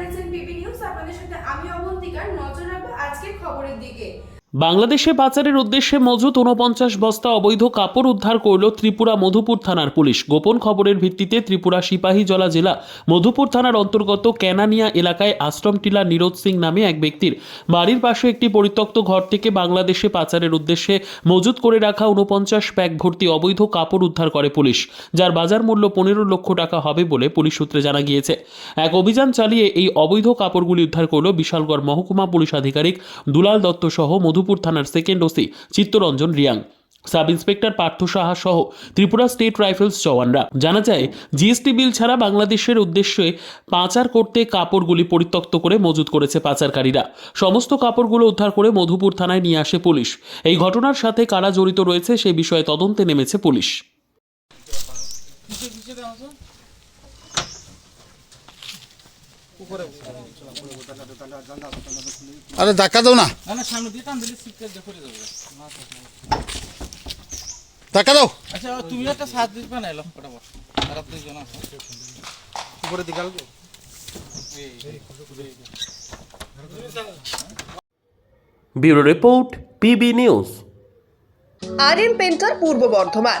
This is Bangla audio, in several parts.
দেখছেন পিপি নিউজ আপনাদের সাথে আমি অবন্তিকার নজর রাখব আজকের খবরের দিকে। বাংলাদেশে পাচারের উদ্দেশ্যে মজুত উনপঞ্চাশ বস্তা অবৈধ কাপড় উদ্ধার করল ত্রিপুরা মধুপুর থানার পুলিশ। গোপন খবরের ভিত্তিতে ত্রিপুরা সিপাহীজলা জেলা মধুপুর থানার অন্তর্গত ক্যানানিয়া এলাকায় আশ্রম টিলা নিরোধ সিং নামে এক ব্যক্তির বাড়ির পাশে একটি পরিত্যক্ত ঘর থেকে বাংলাদেশে পাচারের উদ্দেশ্যে মজুত করে রাখা উনপঞ্চাশ প্যাক ভর্তি অবৈধ কাপড় উদ্ধার করে পুলিশ, যার বাজার মূল্য পনেরো লক্ষ টাকা হবে বলে পুলিশ সূত্রে জানা গিয়েছে। এক অভিযান চালিয়ে এই অবৈধ কাপড়গুলি উদ্ধার করল বিশালগড় মহকুমা পুলিশ আধিকারিক দুলাল দত্ত সহ মধুপুর থানার second OC Chittaranjan Riang sub inspector Partha Saha সহ ত্রিপুরা স্টেট রাইফেলস জওয়ানরা। জানা যায়, জিএসটি বিল ছাড়া বাংলাদেশের উদ্দেশ্যে পাচার করতে কাপড়গুলি পরিত্যক্ত করে মজুত করেছে পাচারকারীরা। সমস্ত কাপড়গুলো উদ্ধার করে মধুপুর থানায় নিয়ে আসে পুলিশ। এই ঘটনার সাথে কারা জড়িত রয়েছে সে বিষয়ে তদন্তে নেমেছে পুলিশ। আরে ধাক্কা দাও না। ধাক্কা দাও। আচ্ছা তুমি একটা সাথ দিবে না এলো ফটাফট। আর আপনি জন আছে। উপরে দিকে আলবো ব্যুরো রিপোর্ট পিবি নিউজ। আর এম পেন্টার পূর্ব বর্ধমান।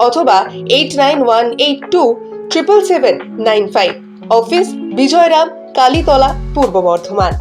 অথবা eight nine one eight two triple seven nine five office Bijoyram Kalitala পূর্ব বর্ধমান